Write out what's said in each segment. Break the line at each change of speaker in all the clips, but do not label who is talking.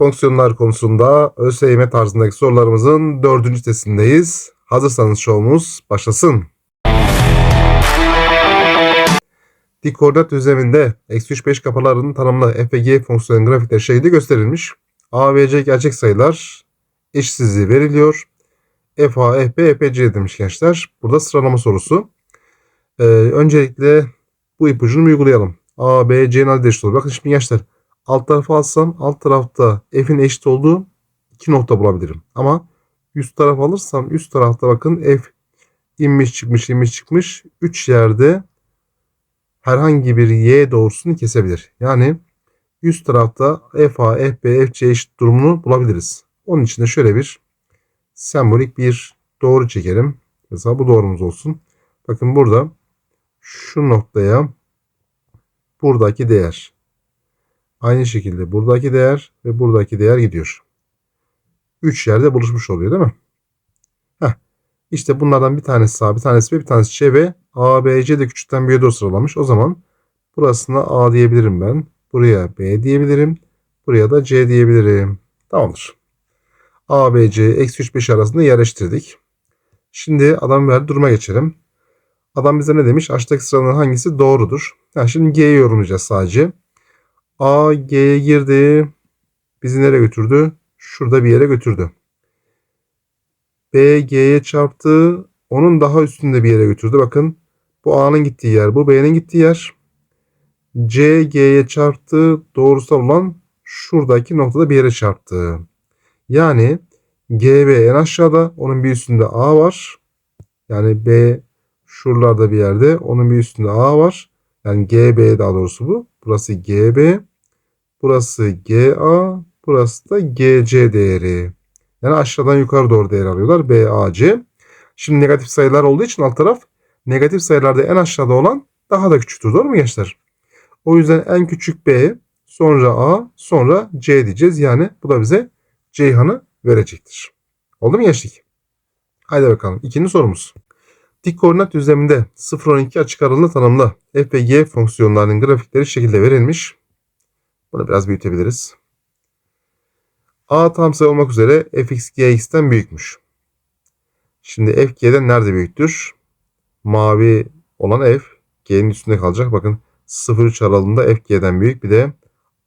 Fonksiyonlar konusunda ÖSYM tarzındaki sorularımızın dördüncü testindeyiz. Hazırsanız şovumuz başlasın. Dik koordinat düzleminde eksi 3 5 kapalarının tanımlı f ve g fonksiyonun grafikleri şekilde gösterilmiş. A ve c gerçek sayılar eşitsizliği veriliyor. f a, f b, f c demiş gençler. Burada sıralama sorusu. Ee, öncelikle bu ipucunu uygulayalım. A, B, C'nin adı olur. Bakın şimdi gençler alt tarafı alsam alt tarafta f'in eşit olduğu iki nokta bulabilirim. Ama üst taraf alırsam üst tarafta bakın f inmiş çıkmış inmiş çıkmış 3 yerde herhangi bir y doğrusunu kesebilir. Yani üst tarafta f a, f b, f c eşit durumunu bulabiliriz. Onun için de şöyle bir sembolik bir doğru çekelim. Mesela bu doğrumuz olsun. Bakın burada şu noktaya buradaki değer Aynı şekilde buradaki değer ve buradaki değer gidiyor. 3 yerde buluşmuş oluyor değil mi? Heh. İşte bunlardan bir tanesi A, bir tanesi B, bir tanesi C ve A, B, C de küçükten büyüğe doğru sıralamış. O zaman burasına A diyebilirim ben. Buraya B diyebilirim. Buraya da C diyebilirim. Tamamdır. A, B, C, eksi 3, 5 arasında yerleştirdik. Şimdi adam verdi duruma geçelim. Adam bize ne demiş? Aşağıdaki sıraların hangisi doğrudur? Yani şimdi G'yi yorumlayacağız sadece. A G'ye girdi. Bizi nereye götürdü? Şurada bir yere götürdü. B G'ye çarptı. Onun daha üstünde bir yere götürdü. Bakın bu A'nın gittiği yer. Bu B'nin gittiği yer. C G'ye çarptı. Doğrusal olan şuradaki noktada bir yere çarptı. Yani G B en aşağıda. Onun bir üstünde A var. Yani B şuralarda bir yerde. Onun bir üstünde A var. Yani GB daha doğrusu bu. Burası GB. Burası GA, burası da GC değeri. Yani aşağıdan yukarı doğru değer alıyorlar. BAC. Şimdi negatif sayılar olduğu için alt taraf negatif sayılarda en aşağıda olan daha da küçüktür. Doğru mu gençler? O yüzden en küçük B, sonra A, sonra C diyeceğiz. Yani bu da bize Ceyhan'ı verecektir. Oldu mu gençlik? Haydi bakalım. İkinci sorumuz. Dik koordinat düzleminde 0-12 açık aralığı tanımlı f ve g fonksiyonlarının grafikleri şekilde verilmiş. Bunu biraz büyütebiliriz. A tam sayı olmak üzere fx gx'ten büyükmüş. Şimdi f g'den nerede büyüktür? Mavi olan f g'nin üstünde kalacak. Bakın 0-3 aralığında f g'den büyük. Bir de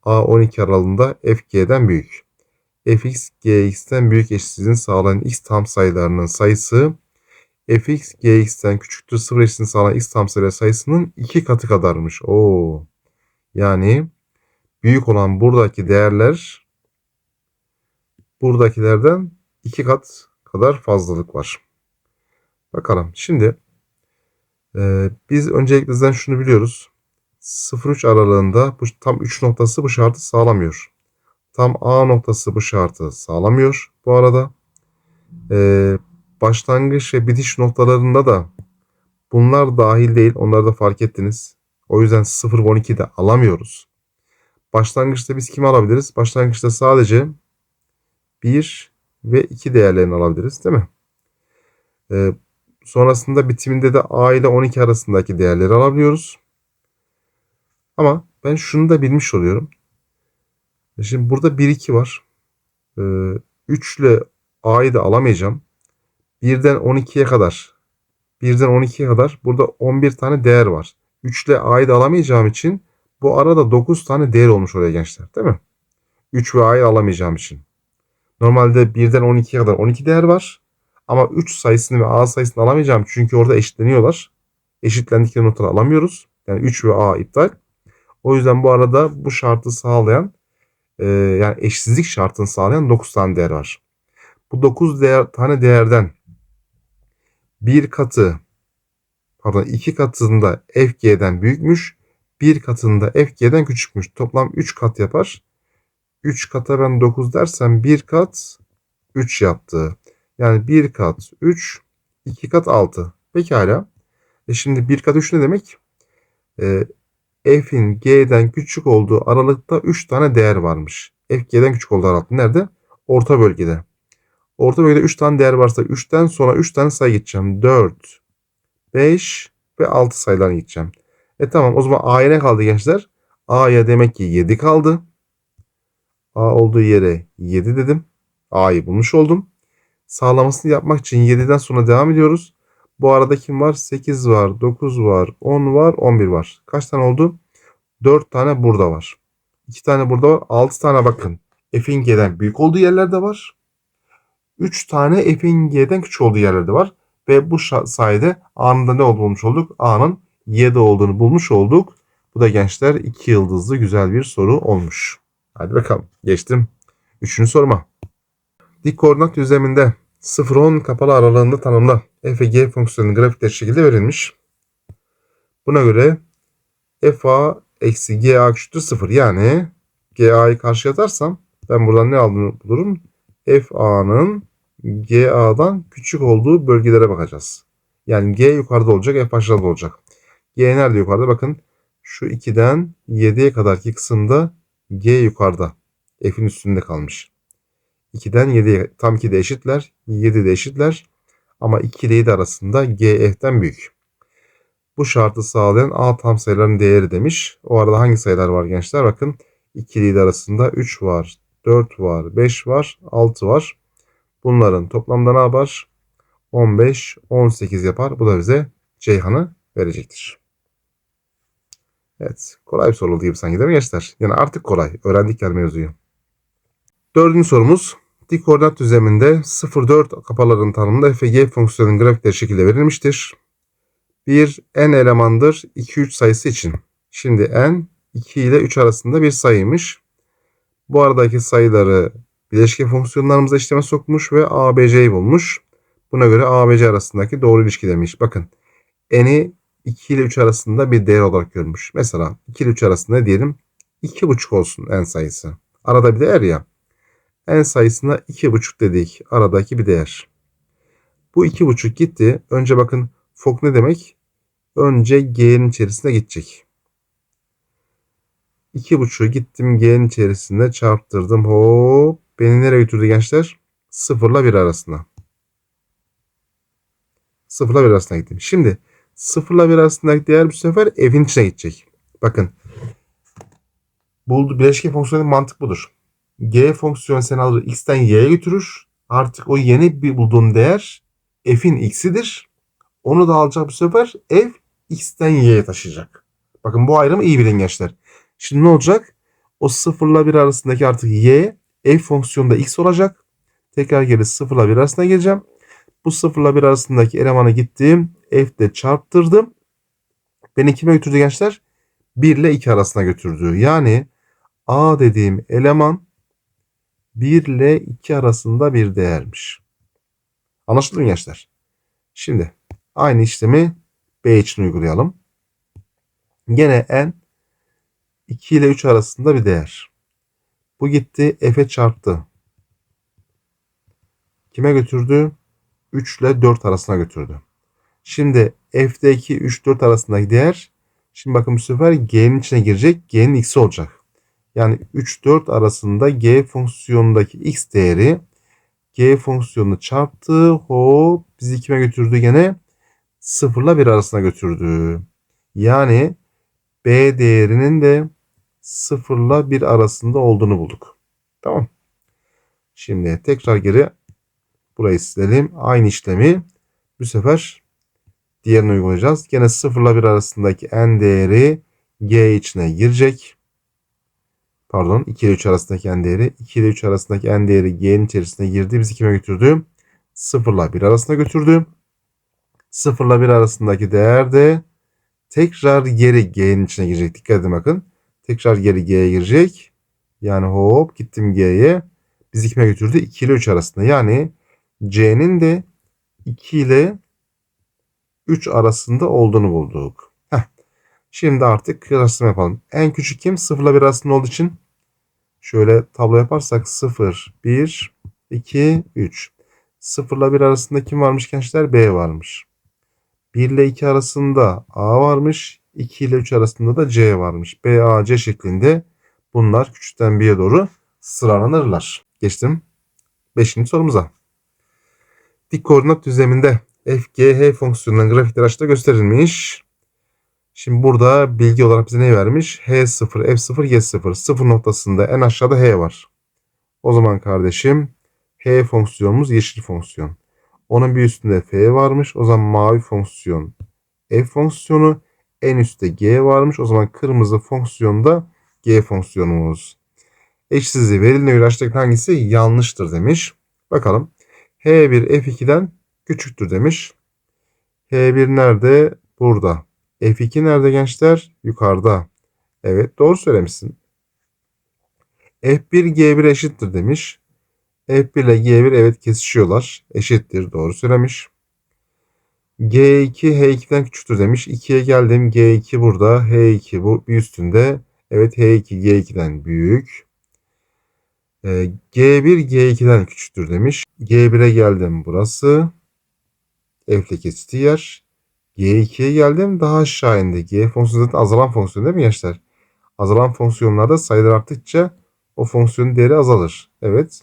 a 12 aralığında f g'den büyük. fx gx'ten büyük eşitsizliğini sağlayan x tam sayılarının sayısı fx gx'ten küçüktür 0 eşitliğini sağlayan x tam sayılar sayısının 2 katı kadarmış. Oo. Yani büyük olan buradaki değerler buradakilerden iki kat kadar fazlalık var. Bakalım. Şimdi e, biz öncelikle zaten şunu biliyoruz. 0-3 aralığında bu tam 3 noktası bu şartı sağlamıyor. Tam A noktası bu şartı sağlamıyor bu arada. E, başlangıç ve bitiş noktalarında da bunlar dahil değil. Onları da fark ettiniz. O yüzden 0 12 de alamıyoruz. Başlangıçta biz kimi alabiliriz? Başlangıçta sadece 1 ve 2 değerlerini alabiliriz değil mi? Ee, sonrasında bitiminde de A ile 12 arasındaki değerleri alabiliyoruz. Ama ben şunu da bilmiş oluyorum. E, şimdi burada 1-2 var. Ee, 3 ile A'yı da alamayacağım. 1'den 12'ye kadar 1'den 12'ye kadar burada 11 tane değer var. 3 ile A'yı da alamayacağım için bu arada 9 tane değer olmuş oraya gençler değil mi? 3 ve A'yı alamayacağım için. Normalde 1'den 12'ye kadar 12 değer var. Ama 3 sayısını ve A sayısını alamayacağım. Çünkü orada eşitleniyorlar. Eşitlendikleri noktaları alamıyoruz. Yani 3 ve A iptal. O yüzden bu arada bu şartı sağlayan e, yani eşsizlik şartını sağlayan 9 tane değer var. Bu 9 değer, tane değerden bir katı pardon iki katında FG'den büyükmüş bir katında FG'den küçükmüş. Toplam 3 kat yapar. 3 kata ben 9 dersem 1 kat 3 yaptı. Yani 1 kat 3, 2 kat 6. Pekala. E şimdi 1 kat 3 ne demek? E, F'in G'den küçük olduğu aralıkta 3 tane değer varmış. F G'den küçük olduğu aralıkta nerede? Orta bölgede. Orta bölgede 3 tane değer varsa 3'ten sonra 3 tane sayı gideceğim. 4, 5 ve 6 sayılarına gideceğim. E tamam o zaman A'ya ne kaldı gençler? A'ya demek ki 7 kaldı. A olduğu yere 7 dedim. A'yı bulmuş oldum. Sağlamasını yapmak için 7'den sonra devam ediyoruz. Bu arada kim var? 8 var, 9 var, 10 var, 11 var. Kaç tane oldu? 4 tane burada var. 2 tane burada var. 6 tane bakın. F'in G'den büyük olduğu yerlerde var. 3 tane F'in G'den küçük olduğu yerlerde var. Ve bu sayede A'nın da ne bulmuş olduk? A'nın 7 olduğunu bulmuş olduk. Bu da gençler 2 yıldızlı güzel bir soru olmuş. Hadi bakalım. Geçtim. Üçüncü soruma. Dik koordinat düzleminde 0-10 kapalı aralığında tanımla f g fonksiyonunun grafikler şekilde verilmiş. Buna göre fa eksi ga küçüktür 0. Yani ga'yı karşıya atarsam ben buradan ne aldığını bulurum? fa'nın ga'dan küçük olduğu bölgelere bakacağız. Yani g yukarıda olacak, f aşağıda olacak. G nerede yukarıda? Bakın şu 2'den 7'ye kadarki kısımda g yukarıda. f'in üstünde kalmış. 2'den 7'ye tam 2 de eşitler. 7 de eşitler. Ama 2 ile 7 arasında g f'ten büyük. Bu şartı sağlayan a tam sayıların değeri demiş. O arada hangi sayılar var gençler? Bakın 2 ile 7 arasında 3 var, 4 var, 5 var, 6 var. Bunların toplamda ne yapar? 15, 18 yapar. Bu da bize Ceyhan'ı verecektir. Evet. Kolay bir soru oldu gibi sanki değil mi gençler? Yani artık kolay. Öğrendik yani mevzuyu. Dördüncü sorumuz. Dik koordinat düzleminde 0-4 kapaların tanımında f g fonksiyonunun grafikleri şekilde verilmiştir. Bir n elemandır 2-3 sayısı için. Şimdi n 2 ile 3 arasında bir sayıymış. Bu aradaki sayıları bileşke fonksiyonlarımıza işleme sokmuş ve ABC'yi bulmuş. Buna göre ABC arasındaki doğru ilişki demiş. Bakın n'i 2 ile 3 arasında bir değer olarak görmüş. Mesela 2 ile 3 arasında diyelim 2,5 olsun n sayısı. Arada bir değer ya. n sayısına 2,5 dedik. Aradaki bir değer. Bu 2,5 gitti. Önce bakın fok ne demek? Önce g'nin içerisine gidecek. 2,5'u gittim g'nin içerisinde çarptırdım. Hop. Beni nereye götürdü gençler? 0 ile 1 arasına. 0 ile 1 arasına gittim. Şimdi 0 ile 1 arasındaki değer bu sefer f'in içine gidecek. Bakın. Buldu bileşke fonksiyonun mantık budur. G fonksiyonu seni alır x'ten y'ye götürür. Artık o yeni bir bulduğun değer f'in x'idir. Onu da alacak bu sefer f x'ten y'ye taşıyacak. Bakın bu ayrımı iyi bilin gençler. Şimdi ne olacak? O 0 ile 1 arasındaki artık y f fonksiyonunda x olacak. Tekrar geri 0 ile 1 arasına geleceğim. Bu 0 ile 1 arasındaki elemanı gittim. F de çarptırdım. Beni kime götürdü gençler? 1 ile 2 arasına götürdü. Yani A dediğim eleman 1 ile 2 arasında bir değermiş. Anlaşıldı mı gençler? Şimdi aynı işlemi B için uygulayalım. Gene n 2 ile 3 arasında bir değer. Bu gitti f'e çarptı. Kime götürdü? 3 ile 4 arasına götürdü. Şimdi f'deki 3 4 arasındaki değer şimdi bakın bu sefer g'nin içine girecek. G'nin x'i olacak. Yani 3 4 arasında g fonksiyonundaki x değeri g fonksiyonunu çarptı. Hop bizi kime götürdü gene? 0 ile 1 arasına götürdü. Yani b değerinin de 0 ile 1 arasında olduğunu bulduk. Tamam. Şimdi tekrar geri burayı silelim. Aynı işlemi bu sefer diğerini uygulayacağız. Gene 0 ile 1 arasındaki n değeri g içine girecek. Pardon 2 ile 3 arasındaki n değeri. 2 ile 3 arasındaki n değeri g'nin içerisine girdi. Bizi kime götürdü? 0 ile 1 arasına götürdü. 0 ile 1 arasındaki değer de tekrar geri g'nin içine girecek. Dikkat edin bakın. Tekrar geri g'ye girecek. Yani hop gittim g'ye. Bizi kime götürdü? 2 ile 3 arasında. Yani c'nin de 2 ile 3 arasında olduğunu bulduk. Heh. Şimdi artık kıyaslama yapalım. En küçük kim? 0 ile 1 arasında olduğu için şöyle tablo yaparsak 0, 1, 2, 3. 0 ile 1 arasında kim varmış gençler? B varmış. 1 ile 2 arasında A varmış. 2 ile 3 arasında da C varmış. B, A, C şeklinde bunlar küçükten B'ye doğru sıralanırlar. Geçtim 5. sorumuza. Dik koordinat düzleminde f, g, h fonksiyonunun grafikleri aşağıda gösterilmiş. Şimdi burada bilgi olarak bize ne vermiş? H0, F0, Y0. 0 noktasında en aşağıda H var. O zaman kardeşim H fonksiyonumuz yeşil fonksiyon. Onun bir üstünde F varmış. O zaman mavi fonksiyon F fonksiyonu. En üstte G varmış. O zaman kırmızı fonksiyonda G fonksiyonumuz. Eşsizliği verilene göre aşağıdaki hangisi yanlıştır demiş. Bakalım. H1 F2'den küçüktür demiş. H1 nerede? Burada. F2 nerede gençler? Yukarıda. Evet doğru söylemişsin. F1 G1 eşittir demiş. F1 ile G1 evet kesişiyorlar. Eşittir. Doğru söylemiş. G2 H2'den küçüktür demiş. 2'ye geldim. G2 burada. H2 bu bir üstünde. Evet H2 G2'den büyük. Ee, G1 G2'den küçüktür demiş. G1'e geldim burası. F ile kesiştiği yer. G2'ye geldim daha aşağı indi. G fonksiyonu zaten azalan fonksiyon değil mi gençler? Azalan fonksiyonlarda sayılar arttıkça o fonksiyonun değeri azalır. Evet.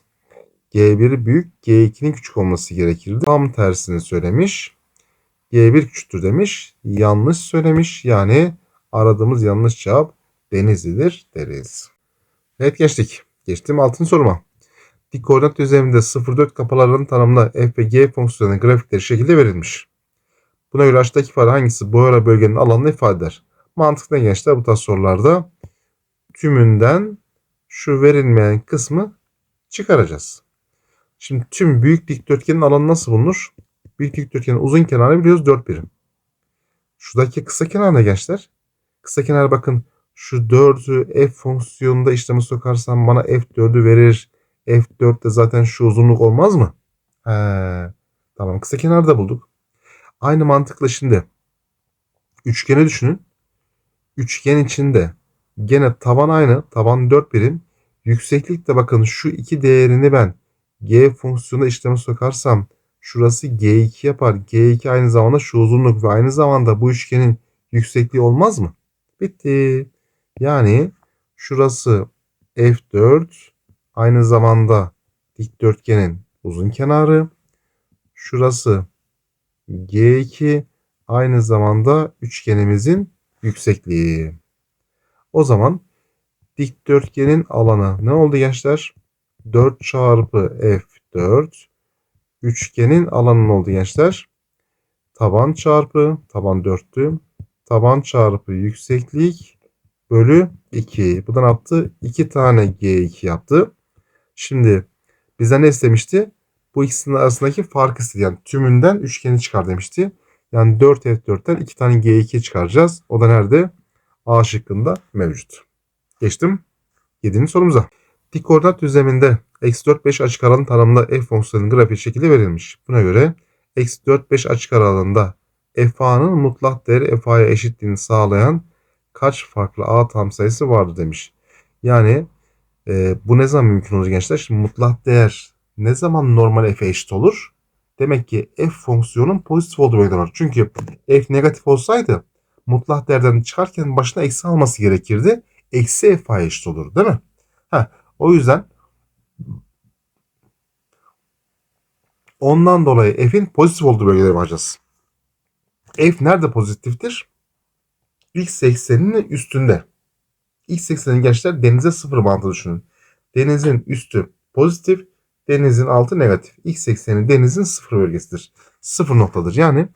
G1 büyük, G2'nin küçük olması gerekirdi. Tam tersini söylemiş. G1 küçüktür demiş. Yanlış söylemiş. Yani aradığımız yanlış cevap Denizli'dir deriz. Evet geçtik. Geçtim altın soruma. Dik koordinat düzleminde 0-4 kapalarının tanımına f ve g fonksiyonunun grafikleri şekilde verilmiş. Buna göre aşağıdaki ifade hangisi bu ara bölgenin alanını ifade eder? Mantıklı gençler bu tarz sorularda tümünden şu verilmeyen kısmı çıkaracağız. Şimdi tüm büyük dikdörtgenin alanı nasıl bulunur? Büyük dikdörtgenin uzun kenarı biliyoruz 4 birim. Şuradaki kısa kenar ne gençler? Kısa kenar bakın şu 4'ü f fonksiyonunda işleme sokarsam bana f4'ü verir. F4 de zaten şu uzunluk olmaz mı? He, tamam kısa kenarı da bulduk. Aynı mantıkla şimdi üçgeni düşünün. Üçgen içinde gene taban aynı. Taban 4 birim. Yükseklik de bakın şu iki değerini ben g fonksiyonuna işleme sokarsam şurası g2 yapar. g2 aynı zamanda şu uzunluk ve aynı zamanda bu üçgenin yüksekliği olmaz mı? Bitti. Yani şurası f4 aynı zamanda dikdörtgenin uzun kenarı. Şurası G2 aynı zamanda üçgenimizin yüksekliği. O zaman dikdörtgenin alanı ne oldu gençler? 4 çarpı F4 üçgenin alanı oldu gençler? Taban çarpı taban 4'tü. Taban çarpı yükseklik bölü 2. Bu da ne yaptı? 2 tane G2 yaptı. Şimdi bizden ne istemişti? Bu ikisinin arasındaki farkı istedi. Yani tümünden üçgeni çıkar demişti. Yani 4F4'ten 2 tane G2 çıkaracağız. O da nerede? A şıkkında mevcut. Geçtim 7. sorumuza. Dik koordinat düzleminde eksi 4 5 açık aralığın tanımında f fonksiyonunun grafiği şekilde verilmiş. Buna göre eksi 4 5 açık aralığında fa'nın mutlak değeri fa'ya eşitliğini sağlayan kaç farklı a tam sayısı vardır demiş. Yani e, bu ne zaman mümkün olur gençler? Şimdi mutlak değer ne zaman normal f'e eşit olur? Demek ki f fonksiyonun pozitif olduğu bölgeden olur. Çünkü f negatif olsaydı mutlak değerden çıkarken başına eksi alması gerekirdi. Eksi f'a eşit olur değil mi? Heh, o yüzden ondan dolayı f'in pozitif olduğu bölgelere bakacağız. F nerede pozitiftir? X ekseninin üstünde. X ekseninin gençler denize sıfır mantığı düşünün. Denizin üstü pozitif, denizin altı negatif. X ekseni denizin sıfır bölgesidir. Sıfır noktadır. Yani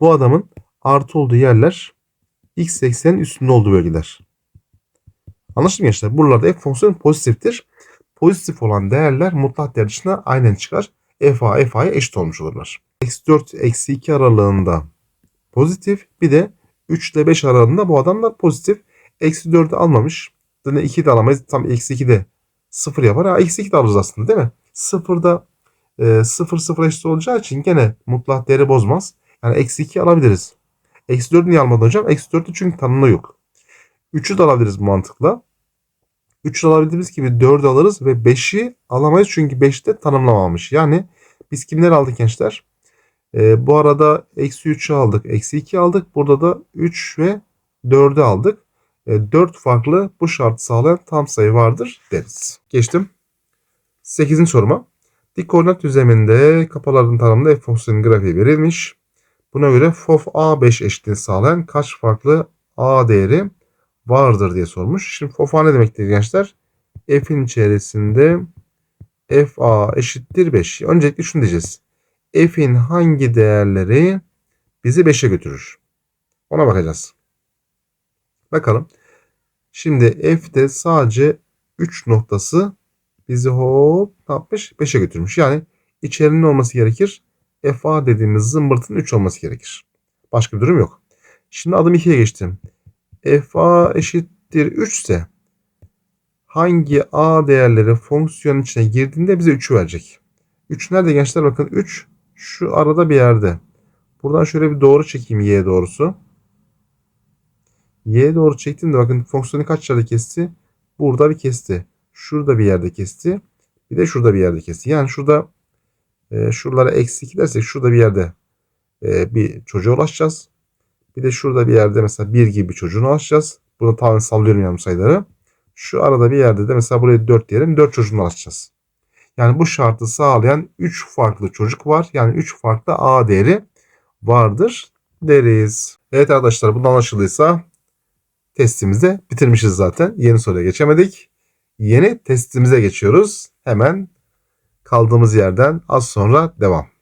bu adamın artı olduğu yerler X eksenin üstünde olduğu bölgeler. Anlaşıldı mı gençler? Buralarda f fonksiyonu pozitiftir. Pozitif olan değerler mutlak değer dışına aynen çıkar. fa fa'ya eşit olmuş olurlar. Eksi 4 eksi 2 aralığında pozitif. Bir de 3 ile 5 aralığında bu adamlar pozitif. Eksi 4'ü almamış. Zaten 2 de alamayız. Tam eksi 2 de 0 yapar. Ha, eksi 2 de alırız aslında değil mi? 0'da e, 0 0 eşit olacağı için gene mutlak değeri bozmaz. Yani eksi 2 alabiliriz. Eksi 4'ü niye almadın hocam? Eksi 4'ü çünkü tanımlı yok. 3'ü de alabiliriz bu mantıkla. 3'ü alabildiğimiz gibi 4'ü alırız ve 5'i alamayız çünkü 5'te tanımlamamış. Yani biz kimleri aldık gençler? Ee, bu arada eksi 3'ü aldık. Eksi 2 aldık. Burada da 3 ve 4'ü aldık. E, 4 farklı bu şartı sağlayan tam sayı vardır deriz. Geçtim. 8. soruma. Dik koordinat düzleminde kapaların tanımında f fonksiyonun grafiği verilmiş. Buna göre fof a5 eşitliğini sağlayan kaç farklı a değeri vardır diye sormuş. Şimdi fof a ne demektir gençler? F'in içerisinde FA eşittir 5. Öncelikle şunu diyeceğiz. F'in hangi değerleri bizi 5'e götürür? Ona bakacağız. Bakalım. Şimdi F'de sadece 3 noktası bizi hop ne yapmış? 5'e götürmüş. Yani içerinin olması gerekir. FA dediğimiz zımbırtının 3 olması gerekir. Başka bir durum yok. Şimdi adım 2'ye geçtim. FA eşittir 3 ise hangi A değerleri fonksiyonun içine girdiğinde bize 3'ü verecek. 3 nerede gençler? Bakın 3 şu arada bir yerde. Buradan şöyle bir doğru çekeyim Y doğrusu. Y doğru çektiğimde bakın fonksiyonu kaç yerde kesti? Burada bir kesti. Şurada bir yerde kesti. Bir de şurada bir yerde kesti. Yani şurada e, şuralara eksi 2 dersek şurada bir yerde e, bir çocuğa ulaşacağız. Bir de şurada bir yerde mesela 1 gibi bir çocuğuna ulaşacağız. Bunu tamamen sallıyorum yani bu sayıları. Şu arada bir yerde de mesela buraya 4 diyelim. 4 çocuğuna ulaşacağız. Yani bu şartı sağlayan 3 farklı çocuk var. Yani 3 farklı A değeri vardır deriz. Evet arkadaşlar bundan anlaşıldıysa testimizi bitirmişiz zaten. Yeni soruya geçemedik. Yeni testimize geçiyoruz. Hemen kaldığımız yerden az sonra devam.